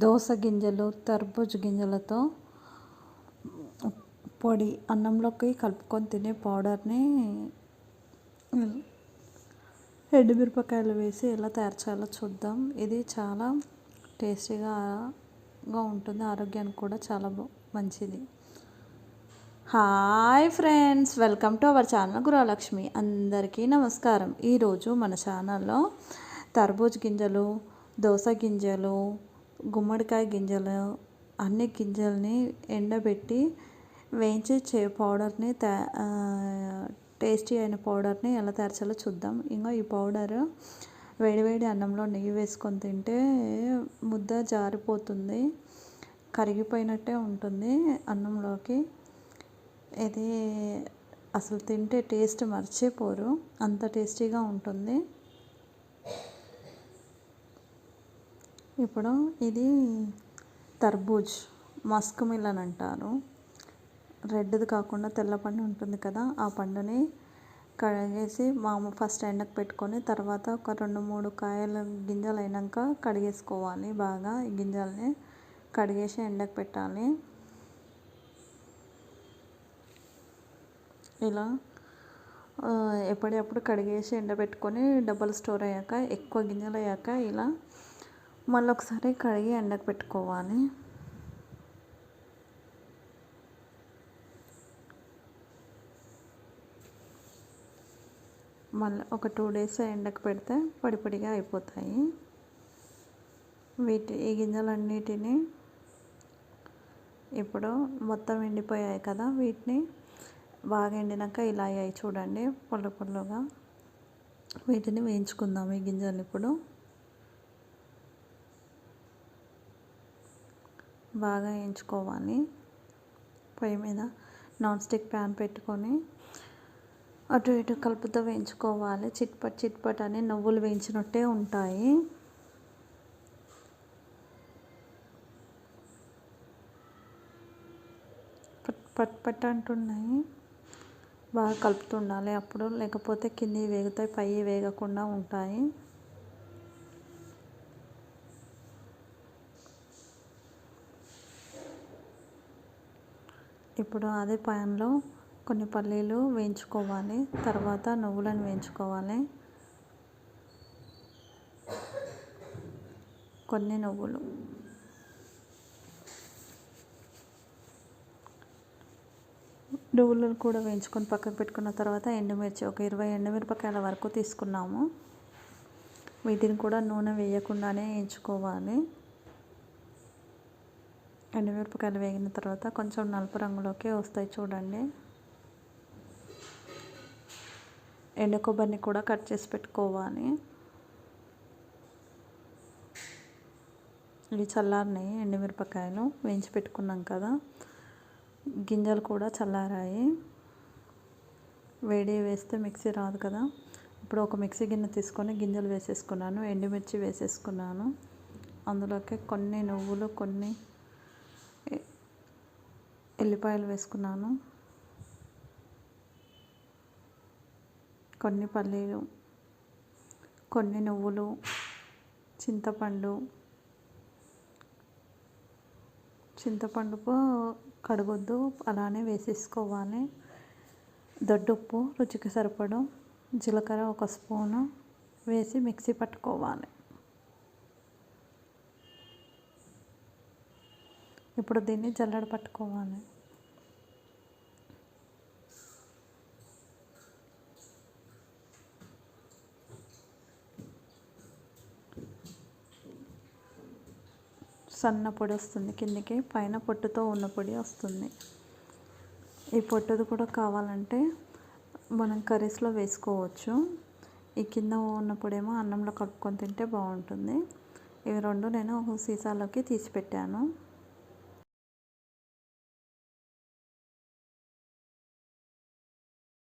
దోస గింజలు తర్బూజ్ గింజలతో పొడి అన్నంలోకి కలుపుకొని తినే పౌడర్ని ఎండుమిరపకాయలు వేసి ఎలా తయారు చేయాలో చూద్దాం. ఇది చాలా టేస్టీగా ఉంటుంది. ఆరోగ్యానికి కూడా చాలా మంచిది. Hi friends! Welcome to our channel Gruhalakshmi. అందరికీ నమస్కారం. ఈరోజు మన ఛానల్లో తర్బూజ్ గింజలు దోస గింజలు గుమ్మడికాయ గింజలు అన్ని గింజల్ని ఎండబెట్టి వేయించి చే పౌడర్ని టేస్టీ అయిన పౌడర్ని ఎలా తయారు చేయాలో చూద్దాం. ఇంకా ఈ పౌడర్ వేడివేడి అన్నంలో నెయ్యి వేసుకొని తింటే ముద్ద జారిపోతుంది కరిగిపోయినట్టే ఉంటుంది అన్నంలోకి. ఇది అసలు తింటే టేస్ట్ మర్చిపోరు అంత టేస్టీగా ఉంటుంది. ఇప్పుడు ఇది తర్బూజ్ మస్క్ మిలన్ అంటారు. రెడ్ది కాకుండా తెల్ల పండు ఉంటుంది కదా ఆ పండుని కడిగేసి మాము ఫస్ట్ ఎండకు పెట్టుకొని తర్వాత ఒక రెండు మూడు కాయల గింజలు అయినాక కడిగేసుకోవాలి. బాగా ఈ గింజల్ని కడిగేసి ఎండకు పెట్టాలి. ఇలా ఎప్పటికప్పుడు కడిగేసి ఎండబెట్టుకొని డబ్బులు స్టోర్ అయ్యాక ఎక్కువ గింజలు అయ్యాక ఇలా మళ్ళీ ఒకసారి కడిగి ఎండకు పెట్టుకోవాలి. మళ్ళీ ఒక టూ డేస్ ఎండకు పెడితే పొడి పొడిగా అయిపోతాయి. వీటి ఈ గింజలన్నిటిని ఇప్పుడు మొత్తం ఎండిపోయాయి కదా వీటిని బాగా ఎండినాక ఇలా అయ్యాయి చూడండి పొల్ల పొల్లగా వీటిని వేయించుకుందాం ఈ గింజలు ఇప్పుడు. బాగా వేయించుకోవాలి పొయ్యి మీద నాన్ స్టిక్ ప్యాన్ పెట్టుకొని అటు ఇటు కలుపుతో వేయించుకోవాలి. చిట్పట్ చిట్పట్ అని నువ్వులు వేయించినట్టే ఉంటాయి. పట్ పట్ పట్ అంటున్నాయి. బాగా కలుపుతుండాలి అప్పుడు. లేకపోతే కింది వేగుతాయి పై వేగకుండా ఉంటాయి. ఇప్పుడు అదే ప్యాన్లో కొన్ని పల్లీలు వేయించుకోవాలి. తర్వాత నువ్వులను వేయించుకోవాలి. కొన్ని నువ్వులు. నువ్వులను కూడా వేయించుకొని పక్కకు పెట్టుకున్న తర్వాత ఎండుమిర్చి ఒక ఇరవై ఎండుమిరపకాయల వరకు తీసుకున్నాము. వీటిని కూడా నూనె వేయకుండానే వేయించుకోవాలి. ఎండుమిరపకాయలు వేగిన తర్వాత కొంచెం నలుపు రంగులోకి వస్తాయి చూడండి. ఎండు కొబ్బరిని కూడా కట్ చేసి పెట్టుకోవాలి. ఇవి చల్లారినాయి ఎండుమిరపకాయలు వేయించి పెట్టుకున్నాం కదా. గింజలు కూడా చల్లారాయి. వేడి వేస్తే మిక్సీ రాదు కదా. ఇప్పుడు ఒక మిక్సీ గిన్నె తీసుకొని గింజలు వేసేసుకున్నాను ఎండుమిర్చి వేసేసుకున్నాను. అందులోకి కొన్ని నువ్వులు కొన్ని ఎల్లిపాయలు వేసుకున్నాను. కొన్ని పల్లీలు కొన్ని నువ్వులు చింతపండు. చింతపండుకు కడగొద్దు అలానే వేసేసుకోవాలి. దొడ్డుప్పు రుచికి సరిపడం జీలకర్ర ఒక స్పూను వేసి మిక్సీ పట్టుకోవాలి. ఇప్పుడు దీన్ని జల్లడ పట్టుకోవాలి. సన్న పొడి వస్తుంది కిందికి పైన పొట్టుతో ఉన్న పొడి వస్తుంది. ఈ పొట్టుది కూడా కావాలంటే మనం కర్రీస్లో వేసుకోవచ్చు. ఈ కింద ఉన్న అన్నంలో కలుపుకొని తింటే బాగుంటుంది. ఇవి రెండు నేను ఒక సీసాలోకి తీసి పెట్టాను